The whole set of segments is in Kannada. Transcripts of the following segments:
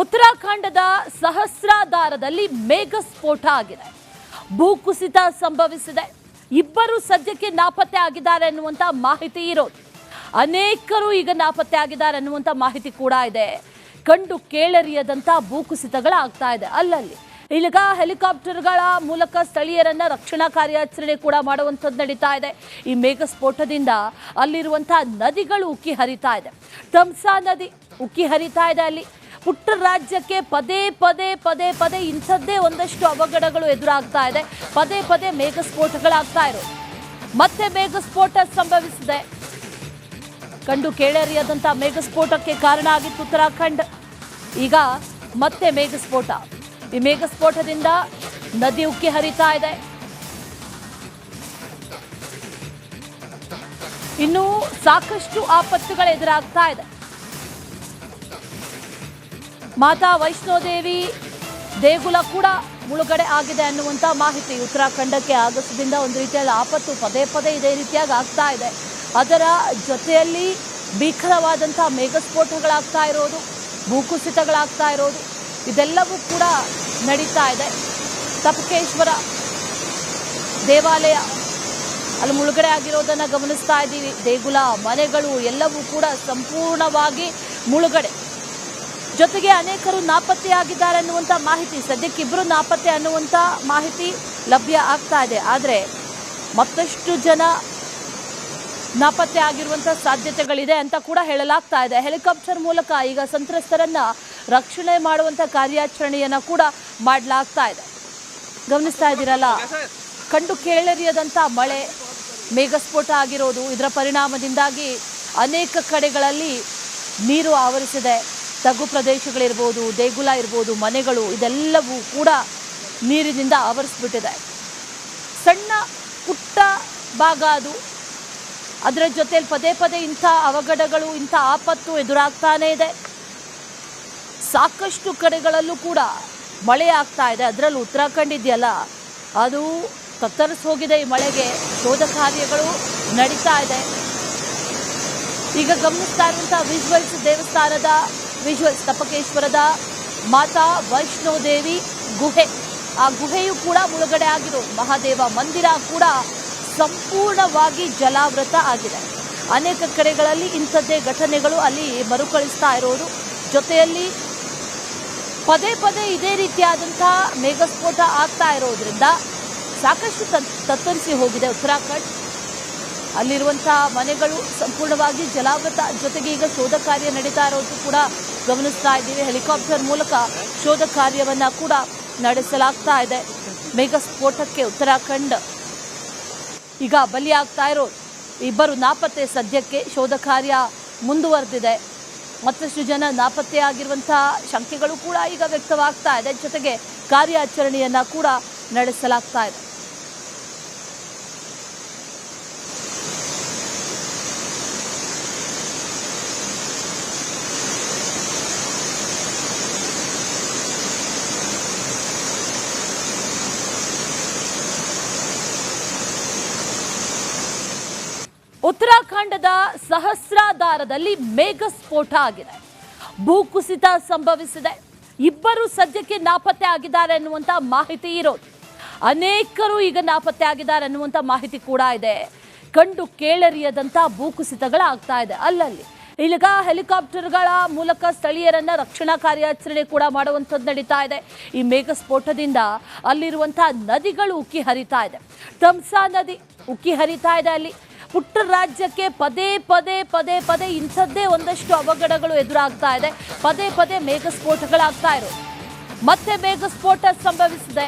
ಉತ್ತರಾಖಂಡದ ಸಹಸ್ರಾಧಾರದಲ್ಲಿ ಮೇಘಸ್ಫೋಟ ಆಗಿದೆ. ಭೂಕುಸಿತ ಸಂಭವಿಸಿದೆ. ಇಬ್ಬರು ಸದ್ಯಕ್ಕೆ ನಾಪತ್ತೆ ಆಗಿದ್ದಾರೆ ಅನ್ನುವಂಥ ಮಾಹಿತಿ ಇರೋದು. ಅನೇಕರು ಈಗ ನಾಪತ್ತೆ ಆಗಿದ್ದಾರೆ ಅನ್ನುವಂಥ ಮಾಹಿತಿ ಕೂಡ ಇದೆ. ಕಂಡು ಕೇಳರಿಯದಂಥ ಭೂಕುಸಿತಗಳಾಗ್ತಾ ಇದೆ. ಅಲ್ಲಲ್ಲಿ ಇಲ್ಲಿಗ ಹೆಲಿಕಾಪ್ಟರ್ಗಳ ಮೂಲಕ ಸ್ಥಳೀಯರನ್ನ ರಕ್ಷಣಾ ಕಾರ್ಯಾಚರಣೆ ಕೂಡ ಮಾಡುವಂಥದ್ದು ನಡೀತಾ ಇದೆ. ಈ ಮೇಘಸ್ಫೋಟದಿಂದ ಅಲ್ಲಿರುವಂಥ ನದಿಗಳು ಉಕ್ಕಿ ಹರಿತಾ ಇದೆ. ತಮ್ಸಾ ನದಿ ಉಕ್ಕಿ ಹರಿತಾ ಇದೆ ಅಲ್ಲಿ. ಪುಟ್ಟ ರಾಜ್ಯಕ್ಕೆ ಪದೇ ಪದೇ ಪದೇ ಪದೇ ಇಂಥದ್ದೇ ಒಂದಷ್ಟು ಅವಘಡಗಳು ಎದುರಾಗ್ತಾ ಇದೆ. ಪದೇ ಪದೇ ಮೇಘ ಸ್ಫೋಟಗಳಾಗ್ತಾ ಇರೋದು ಮತ್ತೆ ಮೇಘ ಸ್ಫೋಟ ಸಂಭವಿಸಿದೆ. ಕಂಡು ಕೇಳರಿಯದಂಥ ಮೇಘ ಸ್ಫೋಟಕ್ಕೆ ಕಾರಣ ಆಗಿತ್ತು ಉತ್ತರಾಖಂಡ್. ಈಗ ಮತ್ತೆ ಮೇಘ ಸ್ಫೋಟ ಈ ಮೇಘ ಸ್ಫೋಟದಿಂದ ನದಿ ಉಕ್ಕಿ ಹರಿತಾ ಇದೆ. ಇನ್ನು ಸಾಕಷ್ಟು ಆಪತ್ತುಗಳು ಎದುರಾಗ್ತಾ ಇದೆ. ಮಾತಾ ವೈಷ್ಣೋದೇವಿ ದೇಗುಲ ಕೂಡ ಮುಳುಗಡೆ ಆಗಿದೆ ಅನ್ನುವಂಥ ಮಾಹಿತಿ. ಉತ್ತರಾಖಂಡಕ್ಕೆ ಆಗಸದಿಂದ ಒಂದು ರೀತಿಯಲ್ಲಿ ಆಪತ್ತು ಪದೇ ಪದೇ ಇದೇ ರೀತಿಯಾಗಿ ಆಗ್ತಾ ಇದೆ. ಅದರ ಜೊತೆಯಲ್ಲಿ ಭೀಕರವಾದಂಥ ಮೇಘಸ್ಫೋಟಗಳಾಗ್ತಾ ಇರೋದು, ಭೂಕುಸಿತಗಳಾಗ್ತಾ ಇರೋದು, ಇದೆಲ್ಲವೂ ಕೂಡ ನಡೀತಾ ಇದೆ. ತಪಕೇಶ್ವರ ದೇವಾಲಯ ಅಲ್ಲಿ ಮುಳುಗಡೆ ಆಗಿರೋದನ್ನು ಗಮನಿಸ್ತಾ ಇದ್ದೀವಿ. ದೇಗುಲ ಮನೆಗಳು ಎಲ್ಲವೂ ಕೂಡ ಸಂಪೂರ್ಣವಾಗಿ ಮುಳುಗಡೆ. ಜೊತೆಗೆ ಅನೇಕರು ನಾಪತ್ತೆಯಾಗಿದ್ದಾರೆ ಅನ್ನುವಂಥ ಮಾಹಿತಿ, ಸದ್ಯಕ್ಕೆ ಇಬ್ಬರು ನಾಪತ್ತೆ ಅನ್ನುವಂಥ ಮಾಹಿತಿ ಲಭ್ಯ ಆಗ್ತಾ ಇದೆ. ಆದರೆ ಮತ್ತಷ್ಟು ಜನ ನಾಪತ್ತೆ ಆಗಿರುವಂಥ ಸಾಧ್ಯತೆಗಳಿದೆ ಅಂತ ಕೂಡ ಹೇಳಲಾಗ್ತಾ ಇದೆ. ಹೆಲಿಕಾಪ್ಟರ್ ಮೂಲಕ ಈಗ ಸಂತ್ರಸ್ತರನ್ನು ರಕ್ಷಣೆ ಮಾಡುವಂಥ ಕಾರ್ಯಾಚರಣೆಯನ್ನು ಕೂಡ ಮಾಡಲಾಗ್ತಾ ಇದೆ. ಗಮನಿಸ್ತಾ ಇದ್ದೀರಲ್ಲ, ಕಂಡು ಕೇಳರಿಯದಂಥ ಮಳೆ, ಮೇಘಸ್ಫೋಟ ಆಗಿರೋದು, ಇದರ ಪರಿಣಾಮದಿಂದಾಗಿ ಅನೇಕ ಕಡೆಗಳಲ್ಲಿ ನೀರು ಆವರಿಸಿದೆ. ತಗ್ಗು ಪ್ರದೇಶಗಳಿರ್ಬೋದು, ದೇಗುಲ ಇರ್ಬೋದು, ಮನೆಗಳು, ಇದೆಲ್ಲವೂ ಕೂಡ ನೀರಿನಿಂದ ಆವರಿಸ್ಬಿಟ್ಟಿದೆ. ಸಣ್ಣ ಪುಟ್ಟ ಭಾಗ ಅದು. ಅದರ ಜೊತೆಯಲ್ಲಿ ಪದೇ ಪದೇ ಇಂಥ ಅವಘಡಗಳು, ಇಂಥ ಆಪತ್ತು ಎದುರಾಗ್ತಾನೇ ಇದೆ. ಸಾಕಷ್ಟು ಕಡೆಗಳಲ್ಲೂ ಕೂಡ ಮಳೆ ಆಗ್ತಾ ಇದೆ. ಅದರಲ್ಲೂ ಉತ್ತರಾಖಂಡ್ ಇದೆಯಲ್ಲ? ಅದು ತತ್ತರಿಸೋಗಿದೆ ಈ ಮಳೆಗೆ. ಶೋಧ ಕಾರ್ಯಗಳು ನಡೀತಾ ಇದೆ. ಈಗ ಗಮನಿಸ್ತಾ ಇರುವಂತಹ ವಿಜ್ವಲ್ಸ್ ದೇವಸ್ಥಾನದ ವಿಜುವಲ್ಸ್ ತಪಕೇಶ್ವರದ ಮಾತಾ ವೈಷ್ಣೋದೇವಿ ಗುಹೆ. ಆ ಗುಹೆಯು ಕೂಡ ಮುಳುಗಡೆ ಆಗಿರೋ ಮಹಾದೇವ ಮಂದಿರ ಕೂಡ ಸಂಪೂರ್ಣವಾಗಿ ಜಲಾವೃತ ಆಗಿದೆ. ಅನೇಕ ಕಡೆಗಳಲ್ಲಿ ಇಂಥದ್ದೇ ಘಟನೆಗಳು ಅಲ್ಲಿ ಮರುಕಳಿಸ್ತಾ ಇರೋದು. ಜೊತೆಯಲ್ಲಿ ಪದೇ ಪದೇ ಇದೇ ರೀತಿಯಾದಂತಹ ಮೇಘಸ್ಫೋಟ ಆಗ್ತಾ ಇರೋದ್ರಿಂದ ಸಾಕಷ್ಟು ತತ್- ತತ್ತರಿಸಿ ಹೋಗಿದೆ ಉತ್ತರಾಖಂಡ್. ಅಲ್ಲಿರುವಂತಹ ಮನೆಗಳು ಸಂಪೂರ್ಣವಾಗಿ ಜಲಾವೃತ ಜೊತೆಗೆ ಈಗ ಶೋಧ ಕಾರ್ಯ ನಡೀತಾ ಇರೋದು ಕೂಡ ಗಮನಿಸ್ತಾ ಇದ್ದೀವಿ. ಹೆಲಿಕಾಪ್ಟರ್ ಮೂಲಕ ಶೋಧ ಕಾರ್ಯವನ್ನ ಕೂಡ ನಡೆಸಲಾಗ್ತಾ ಇದೆ. ಮೇಘ ಸ್ಫೋಟಕ್ಕೆ ಉತ್ತರಾಖಂಡ್ ಈಗ ಬಲಿಯಾಗ್ತಾ ಇರೋ ಇಬ್ಬರು ನಾಪತ್ತೆ ಸದ್ಯಕ್ಕೆ ಶೋಧ ಕಾರ್ಯ ಮುಂದುವರೆದಿದೆ. ಮತ್ತಷ್ಟು ಜನ ನಾಪತ್ತೆಯಾಗಿರುವಂತಹ ಶಂಕೆಗಳು ಕೂಡ ಈಗ ವ್ಯಕ್ತವಾಗ್ತಾ ಇದೆ. ಜೊತೆಗೆ ಕಾರ್ಯಾಚರಣೆಯನ್ನು ಕೂಡ ನಡೆಸಲಾಗ್ತಾ ಇದೆ. ಉತ್ತರಾಖಂಡದ ಸಹಸ್ರಾಧಾರದಲ್ಲಿ ಮೇಘ ಸ್ಫೋಟ ಆಗಿದೆ. ಭೂಕುಸಿತ ಸಂಭವಿಸಿದೆ. ಇಬ್ಬರು ಸದ್ಯಕ್ಕೆ ನಾಪತ್ತೆ ಆಗಿದ್ದಾರೆ ಅನ್ನುವಂಥ ಮಾಹಿತಿ ಇರೋದು. ಅನೇಕರು ಈಗ ನಾಪತ್ತೆ ಆಗಿದ್ದಾರೆ ಅನ್ನುವಂಥ ಮಾಹಿತಿ ಕೂಡ ಇದೆ. ಕಂಡು ಕೇಳರಿಯದಂಥ ಭೂಕುಸಿತಗಳಾಗ್ತಾ ಇದೆ. ಅಲ್ಲಲ್ಲಿ ಈಗ ಹೆಲಿಕಾಪ್ಟರ್ಗಳ ಮೂಲಕ ಸ್ಥಳೀಯರನ್ನ ರಕ್ಷಣಾ ಕಾರ್ಯಾಚರಣೆ ಕೂಡ ಮಾಡುವಂಥದ್ದು ನಡೀತಾ ಇದೆ. ಈ ಮೇಘ ಸ್ಫೋಟದಿಂದ ಅಲ್ಲಿರುವಂತಹ ನದಿಗಳು ಉಕ್ಕಿ ಹರಿತಾ ಇದೆ. ತಮ್ಸಾ ನದಿ ಉಕ್ಕಿ ಹರಿತಾ ಇದೆ ಅಲ್ಲಿ. ಪುಟ್ಟ ರಾಜ್ಯಕ್ಕೆ ಪದೇ ಪದೇ ಪದೇ ಪದೇ ಇಂಥದ್ದೇ ಒಂದಷ್ಟು ಅವಘಡಗಳು ಎದುರಾಗ್ತಾ ಇದೆ. ಪದೇ ಪದೇ ಮೇಘ ಸ್ಫೋಟಗಳಾಗ್ತಾ ಇರೋದು ಮತ್ತೆ ಮೇಘಸ್ಫೋಟ ಸಂಭವಿಸಿದೆ.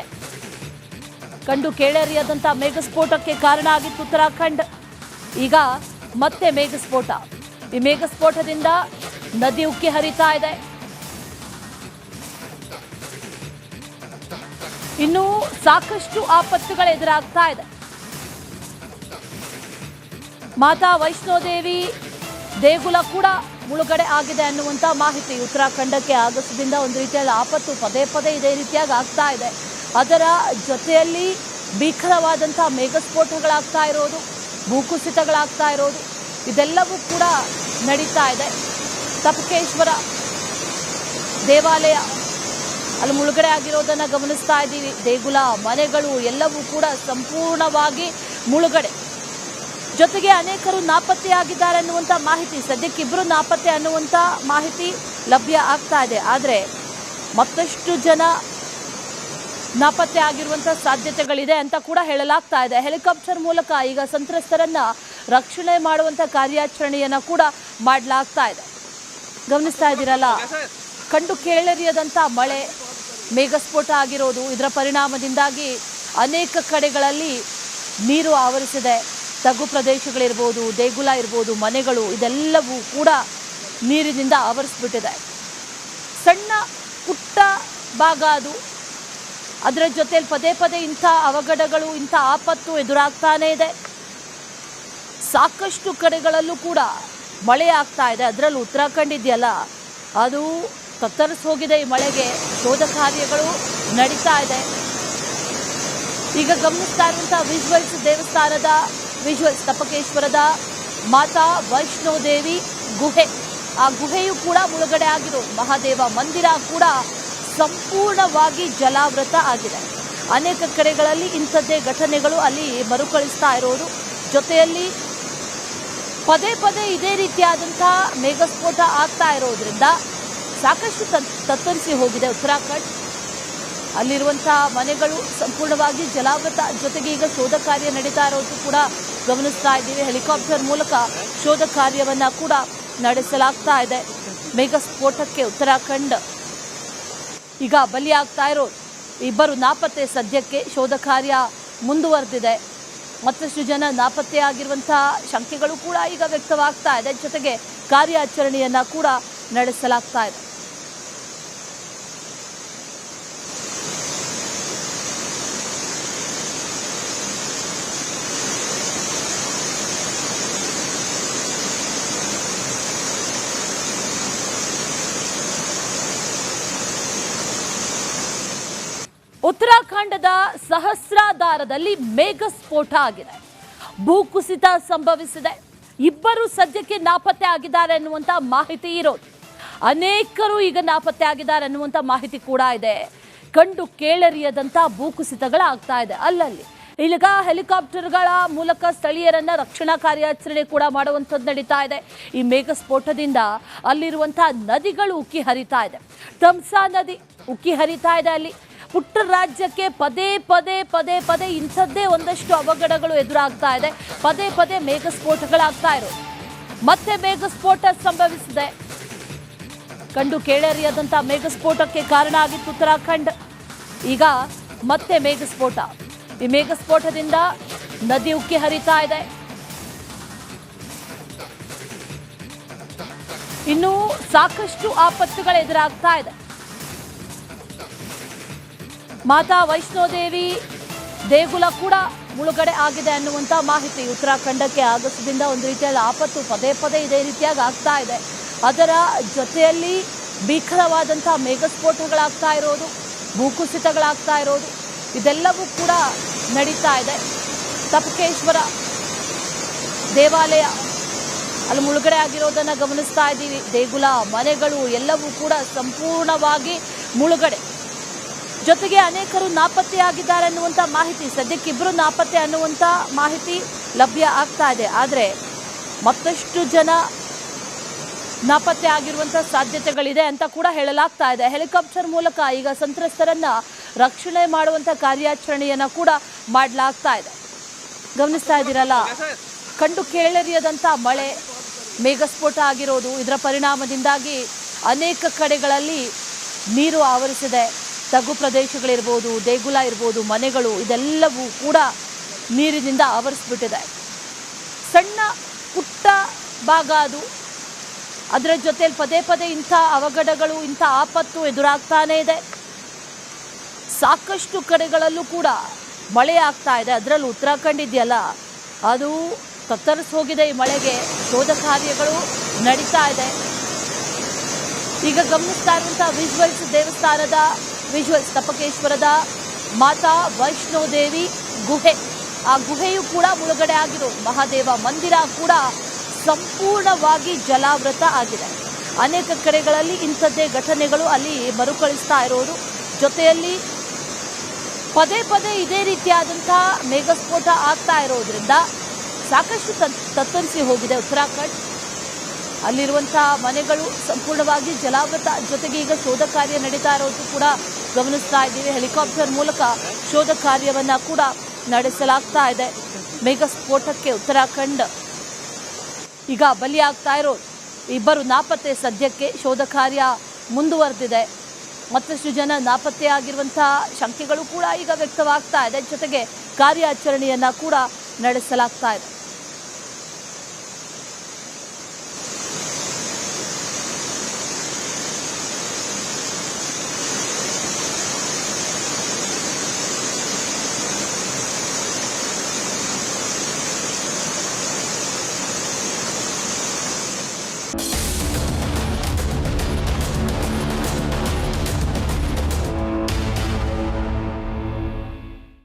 ಕಂಡು ಕೇಳರಿಯದಂಥ ಮೇಘಸ್ಫೋಟಕ್ಕೆ ಕಾರಣ ಆಗಿತ್ತು ಉತ್ತರಾಖಂಡ್. ಈಗ ಮತ್ತೆ ಮೇಘಸ್ಫೋಟ. ಈ ಮೇಘಸ್ಫೋಟದಿಂದ ನದಿ ಉಕ್ಕಿ ಹರಿತಾ ಇದೆ. ಇನ್ನು ಸಾಕಷ್ಟು ಆಪತ್ತುಗಳು ಎದುರಾಗ್ತಾ ಇದೆ. ಮಾತಾ ವೈಷ್ಣೋದೇವಿ ದೇಗುಲ ಕೂಡ ಮುಳುಗಡೆ ಆಗಿದೆ ಅನ್ನುವಂಥ ಮಾಹಿತಿ ಉತ್ತರಾಖಂಡಕ್ಕೆ ಆಗಸದಿಂದ ಒಂದು ರೀತಿಯಲ್ಲಿ ಆಪತ್ತು ಪದೇ ಪದೇ ಇದೇ ರೀತಿಯಾಗಿ ಆಗ್ತಾ ಇದೆ. ಅದರ ಜೊತೆಯಲ್ಲಿ ಭೀಕರವಾದಂಥ ಮೇಘಸ್ಫೋಟಗಳಾಗ್ತಾ ಇರೋದು, ಭೂಕುಸಿತಗಳಾಗ್ತಾ ಇರೋದು, ಇದೆಲ್ಲವೂ ಕೂಡ ನಡೀತಾ ಇದೆ. ತಪಕೇಶ್ವರ ದೇವಾಲಯ ಅಲ್ಲಿ ಮುಳುಗಡೆ ಆಗಿರೋದನ್ನು ಗಮನಿಸ್ತಾ ಇದ್ದೀವಿ. ದೇಗುಲ, ಮನೆಗಳು ಎಲ್ಲವೂ ಕೂಡ ಸಂಪೂರ್ಣವಾಗಿ ಮುಳುಗಡೆ. ಜೊತೆಗೆ ಅನೇಕರು ನಾಪತ್ತೆಯಾಗಿದ್ದಾರೆ ಅನ್ನುವಂಥ ಮಾಹಿತಿ, ಸದ್ಯಕ್ಕೆ ಇಬ್ಬರು ನಾಪತ್ತೆ ಅನ್ನುವಂಥ ಮಾಹಿತಿ ಲಭ್ಯ ಆಗ್ತಾ ಇದೆ. ಆದರೆ ಮತ್ತಷ್ಟು ಜನ ನಾಪತ್ತೆ ಆಗಿರುವಂಥ ಸಾಧ್ಯತೆಗಳಿದೆ ಅಂತ ಕೂಡ ಹೇಳಲಾಗ್ತಾ ಇದೆ. ಹೆಲಿಕಾಪ್ಟರ್ ಮೂಲಕ ಈಗ ಸಂತ್ರಸ್ತರನ್ನ ರಕ್ಷಣೆ ಮಾಡುವಂಥ ಕಾರ್ಯಾಚರಣೆಯನ್ನು ಕೂಡ ಮಾಡಲಾಗ್ತಾ ಇದೆ. ಗಮನಿಸ್ತಾ ಇದ್ದೀರಲ್ಲ, ಕಂಡು ಕೇಳರಿಯದಂಥ ಮಳೆ, ಮೇಘಸ್ಫೋಟ ಆಗಿರೋದು, ಇದರ ಪರಿಣಾಮದಿಂದಾಗಿ ಅನೇಕ ಕಡೆಗಳಲ್ಲಿ ನೀರು ಆವರಿಸಿದೆ. ತಗ್ಗು ಪ್ರದೇಶಗಳಿರ್ಬೋದು, ದೇಗುಲ ಇರ್ಬೋದು, ಮನೆಗಳು, ಇದೆಲ್ಲವೂ ಕೂಡ ನೀರಿನಿಂದ ಆವರಿಸ್ಬಿಟ್ಟಿದೆ. ಸಣ್ಣ ಪುಟ್ಟ ಭಾಗ ಅದು. ಅದರ ಜೊತೆಯಲ್ಲಿ ಪದೇ ಪದೇ ಇಂಥ ಅವಘಡಗಳು, ಇಂಥ ಆಪತ್ತು ಎದುರಾಗ್ತಾನೇ ಇದೆ. ಸಾಕಷ್ಟು ಕಡೆಗಳಲ್ಲೂ ಕೂಡ ಮಳೆ ಆಗ್ತಾ ಇದೆ. ಅದರಲ್ಲೂ ಉತ್ತರಾಖಂಡ್ ಇದೆಯಲ್ಲ? ಅದು ತತ್ತರಿಸೋಗಿದೆ ಈ ಮಳೆಗೆ. ಶೋಧ ಕಾರ್ಯಗಳು ನಡೀತಾ ಇದೆ. ಈಗ ಗಮನಿಸ್ತಾ ಇರುವಂಥ ವಿಜ್ವಲ್ಸ್ ದೇವಸ್ಥಾನದ ವಿಜುವಲ್ಸ್ ತಪಕೇಶ್ವರದ ಮಾತಾ ವೈಷ್ಣೋದೇವಿ ಗುಹೆ. ಆ ಗುಹೆಯು ಕೂಡ ಮುಳುಗಡೆ ಆಗಿರೋದು ಮಹಾದೇವ ಮಂದಿರ ಕೂಡ ಸಂಪೂರ್ಣವಾಗಿ ಜಲಾವೃತ ಆಗಿದೆ. ಅನೇಕ ಕಡೆಗಳಲ್ಲಿ ಇಂಥದ್ದೇ ಘಟನೆಗಳು ಅಲ್ಲಿ ಮರುಕಳಿಸ್ತಾ ಇರೋದು. ಜೊತೆಯಲ್ಲಿ ಪದೇ ಪದೇ ಇದೇ ರೀತಿಯಾದಂತಹ ಮೇಘಸ್ಫೋಟ ಆಗ್ತಾ ಇರೋದ್ರಿಂದ ಸಾಕಷ್ಟು ತತ್- ತತ್ತರಿಸಿ ಹೋಗಿದೆ ಉತ್ತರಾಖಂಡ್. ಅಲ್ಲಿರುವಂತಹ ಮನೆಗಳು ಸಂಪೂರ್ಣವಾಗಿ ಜಲಾವೃತ ಜೊತೆಗೆ ಈಗ ಶೋಧ ಕಾರ್ಯ ನಡೀತಾ ಇರೋದು ಕೂಡ ಗಮನಿಸ್ತಾ ಇದ್ದೀವಿ. ಹೆಲಿಕಾಪ್ಟರ್ ಮೂಲಕ ಶೋಧ ಕಾರ್ಯವನ್ನ ಕೂಡ ನಡೆಸಲಾಗ್ತಾ ಇದೆ. ಮೇಘ ಸ್ಫೋಟಕ್ಕೆ ಉತ್ತರಾಖಂಡ್ ಈಗ ಬಲಿಯಾಗ್ತಾ ಇರೋ ಇಬ್ಬರು ನಾಪತ್ತೆ ಸದ್ಯಕ್ಕೆ ಶೋಧ ಕಾರ್ಯ ಮುಂದುವರೆದಿದೆ. ಮತ್ತಷ್ಟು ಜನ ನಾಪತ್ತೆಯಾಗಿರುವಂತಹ ಶಂಕೆಗಳು ಕೂಡ ಈಗ ವ್ಯಕ್ತವಾಗ್ತಾ ಇದೆ. ಜೊತೆಗೆ ಕಾರ್ಯಾಚರಣೆಯನ್ನ ಕೂಡ ನಡೆಸಲಾಗ್ತಾ ಇದೆ. ಉತ್ತರಾಖಂಡದ ಸಹಸ್ರಾಧಾರದಲ್ಲಿ ಮೇಘಸ್ಫೋಟ ಆಗಿದೆ. ಭೂಕುಸಿತ ಸಂಭವಿಸಿದೆ. ಇಬ್ಬರು ಸದ್ಯಕ್ಕೆ ನಾಪತ್ತೆ ಆಗಿದ್ದಾರೆ ಅನ್ನುವಂಥ ಮಾಹಿತಿ ಇರೋದು. ಅನೇಕರು ಈಗ ನಾಪತ್ತೆ ಆಗಿದ್ದಾರೆ ಅನ್ನುವಂಥ ಮಾಹಿತಿ ಕೂಡ ಇದೆ. ಕಂಡು ಕೇಳರಿಯದಂಥ ಭೂಕುಸಿತಗಳಾಗ್ತಾ ಇದೆ. ಅಲ್ಲಲ್ಲಿ ಈಗ ಹೆಲಿಕಾಪ್ಟರ್ಗಳ ಮೂಲಕ ಸ್ಥಳೀಯರನ್ನ ರಕ್ಷಣಾ ಕಾರ್ಯಾಚರಣೆ ಕೂಡ ಮಾಡುವಂಥದ್ದು ನಡೀತಾ ಇದೆ. ಈ ಮೇಘಸ್ಫೋಟದಿಂದ ಅಲ್ಲಿರುವಂತಹ ನದಿಗಳು ಉಕ್ಕಿ ಹರಿತಾ ಇದೆ. ತಮ್ಸಾ ನದಿ ಉಕ್ಕಿ ಹರಿತಾ ಇದೆ ಅಲ್ಲಿ. ಪುಟ್ಟ ರಾಜ್ಯಕ್ಕೆ ಪದೇ ಪದೇ ಪದೇ ಪದೇ ಇಂಥದ್ದೇ ಒಂದಷ್ಟು ಅವಘಡಗಳು ಎದುರಾಗ್ತಾ ಇದೆ. ಪದೇ ಪದೇ ಮೇಘಸ್ಫೋಟಗಳಾಗ್ತಾ ಇರೋ ಮತ್ತೆ ಮೇಘಸ್ಫೋಟ ಸಂಭವಿಸಿದೆ. ಕಂಡು ಕೇಳರಿಯದಂಥ ಮೇಘಸ್ಫೋಟಕ್ಕೆ ಕಾರಣ ಆಗಿತ್ತು ಉತ್ತರಾಖಂಡ್. ಈಗ ಮತ್ತೆ ಮೇಘಸ್ಫೋಟ. ಈ ಮೇಘಸ್ಫೋಟದಿಂದ ನದಿ ಉಕ್ಕಿ ಹರಿತಾ ಇದೆ. ಇನ್ನು ಸಾಕಷ್ಟು ಆಪತ್ತುಗಳು ಎದುರಾಗ್ತಾ ಇದೆ. ಮಾತಾ ವೈಷ್ಣೋದೇವಿ ದೇಗುಲ ಕೂಡ ಮುಳುಗಡೆ ಆಗಿದೆ ಅನ್ನುವಂಥ ಮಾಹಿತಿ. ಉತ್ತರಾಖಂಡಕ್ಕೆ ಆಗಸದಿಂದ ಒಂದು ರೀತಿಯಲ್ಲಿ ಆಪತ್ತು ಪದೇ ಪದೇ ಇದೇ ರೀತಿಯಾಗಿ ಆಗ್ತಾ ಇದೆ. ಅದರ ಜೊತೆಯಲ್ಲಿ ಭೀಕರವಾದಂಥ ಮೇಘಸ್ಫೋಟಗಳಾಗ್ತಾ ಇರೋದು, ಭೂಕುಸಿತಗಳಾಗ್ತಾ ಇರೋದು, ಇದೆಲ್ಲವೂ ಕೂಡ ನಡೀತಾ ಇದೆ. ತಪಕೇಶ್ವರ ದೇವಾಲಯ ಅಲ್ಲಿ ಮುಳುಗಡೆ ಆಗಿರೋದನ್ನು ಗಮನಿಸ್ತಾ ಇದ್ದೀವಿ. ದೇಗುಲ ಮನೆಗಳು ಎಲ್ಲವೂ ಕೂಡ ಸಂಪೂರ್ಣವಾಗಿ ಮುಳುಗಡೆ. ಜೊತೆಗೆ ಅನೇಕರು ನಾಪತ್ತೆಯಾಗಿದ್ದಾರೆ ಅನ್ನುವಂಥ ಮಾಹಿತಿ, ಸದ್ಯಕ್ಕೆ ಇಬ್ಬರು ನಾಪತ್ತೆ ಅನ್ನುವಂಥ ಮಾಹಿತಿ ಲಭ್ಯ ಆಗ್ತಾ ಇದೆ. ಆದರೆ ಮತ್ತಷ್ಟು ಜನ ನಾಪತ್ತೆ ಆಗಿರುವಂಥ ಸಾಧ್ಯತೆಗಳಿದೆ ಅಂತ ಕೂಡ ಹೇಳಲಾಗ್ತಾ ಇದೆ. ಹೆಲಿಕಾಪ್ಟರ್ ಮೂಲಕ ಈಗ ಸಂತ್ರಸ್ತರನ್ನ ರಕ್ಷಣೆ ಮಾಡುವಂಥ ಕಾರ್ಯಾಚರಣೆಯನ್ನು ಕೂಡ ಮಾಡಲಾಗ್ತಾ ಇದೆ. ಗಮನಿಸ್ತಾ ಇದ್ದೀರಲ್ಲ, ಕಂಡು ಕೇಳರಿಯದಂಥ ಮಳೆ, ಮೇಘಸ್ಫೋಟ ಆಗಿರೋದು, ಇದರ ಪರಿಣಾಮದಿಂದಾಗಿ ಅನೇಕ ಕಡೆಗಳಲ್ಲಿ ನೀರು ಆವರಿಸಿದೆ. ತಗ್ಗು ಪ್ರದೇಶಗಳಿರ್ಬೋದು, ದೇಗುಲ ಇರ್ಬೋದು, ಮನೆಗಳು ಇದೆಲ್ಲವೂ ಕೂಡ ನೀರಿನಿಂದ ಆವರಿಸ್ಬಿಟ್ಟಿದೆ. ಸಣ್ಣ ಪುಟ್ಟ ಭಾಗ ಅದು. ಅದರ ಜೊತೆಯಲ್ಲಿ ಪದೇ ಪದೇ ಇಂಥ ಅವಘಡಗಳು, ಇಂಥ ಆಪತ್ತು ಎದುರಾಗ್ತಾನೇ ಇದೆ. ಸಾಕಷ್ಟು ಕಡೆಗಳಲ್ಲೂ ಕೂಡ ಮಳೆ ಆಗ್ತಾ ಇದೆ. ಅದರಲ್ಲೂ ಉತ್ತರಾಖಂಡ್ ಇದೆಯಲ್ಲ? ಅದು ತತ್ತರಿಸಿ ಹೋಗಿದೆ ಈ ಮಳೆಗೆ. ಶೋಧ ಕಾರ್ಯಗಳು ನಡೀತಾ ಇದೆ. ಈಗ ಗಮನಿಸ್ತಾ ಇರುವಂಥ ವಿಜ್ವಲ್ಸ್ ದೇವಸ್ಥಾನದ ವಿಜುವಲ್ಸ್ ತಪಕೇಶ್ವರದ ಮಾತಾ ವೈಷ್ಣೋದೇವಿ ಗುಹೆ. ಆ ಗುಹೆಯು ಕೂಡ ಮುಳುಗಡೆ ಆಗಿರೋ ಮಹಾದೇವ ಮಂದಿರ ಕೂಡ ಸಂಪೂರ್ಣವಾಗಿ ಜಲಾವೃತ ಆಗಿದೆ. ಅನೇಕ ಕಡೆಗಳಲ್ಲಿ ಇಂಥದ್ದೇ ಘಟನೆಗಳು ಅಲ್ಲಿ ಮರುಕಳಿಸ್ತಾ ಇರೋದು. ಜೊತೆಯಲ್ಲಿ ಪದೇ ಪದೇ ಇದೇ ರೀತಿಯಾದಂತಹ ಮೇಘಸ್ಫೋಟ ಆಗ್ತಾ ಇರೋದ್ರಿಂದ ಸಾಕಷ್ಟು ತತ್- ತತ್ತರಿಸಿ ಹೋಗಿದೆ ಉತ್ತರಾಖಂಡ್. ಅಲ್ಲಿರುವಂತಹ ಮನೆಗಳು ಸಂಪೂರ್ಣವಾಗಿ ಜಲಾವೃತ ಜೊತೆಗೆ ಈಗ ಶೋಧ ಕಾರ್ಯ ನಡೀತಾ ಇರೋದು ಕೂಡ ಗಮನಿಸ್ತಾ ಇದ್ದೀವಿ. ಹೆಲಿಕಾಪ್ಟರ್ ಮೂಲಕ ಶೋಧ ಕಾರ್ಯವನ್ನ ಕೂಡ ನಡೆಸಲಾಗ್ತಾ ಇದೆ. ಮೇಘಸ್ಫೋಟಕ್ಕೆ ಉತ್ತರಾಖಂಡ್ ಈಗ ಬಲಿಯಾಗ್ತಾ ಇರೋ ಇಬ್ಬರು ನಾಪತ್ತೆ ಸದ್ಯಕ್ಕೆ ಶೋಧ ಕಾರ್ಯ ಮುಂದುವರೆದಿದೆ. ಮತ್ತಷ್ಟು ಜನ ನಾಪತ್ತೆಯಾಗಿರುವಂತಹ ಶಂಕೆಗಳು ಕೂಡ ಈಗ ವ್ಯಕ್ತವಾಗ್ತಾ ಇದೆ. ಜೊತೆಗೆ ಕಾರ್ಯಾಚರಣೆಯನ್ನ ಕೂಡ ನಡೆಸಲಾಗ್ತಾ ಇದೆ.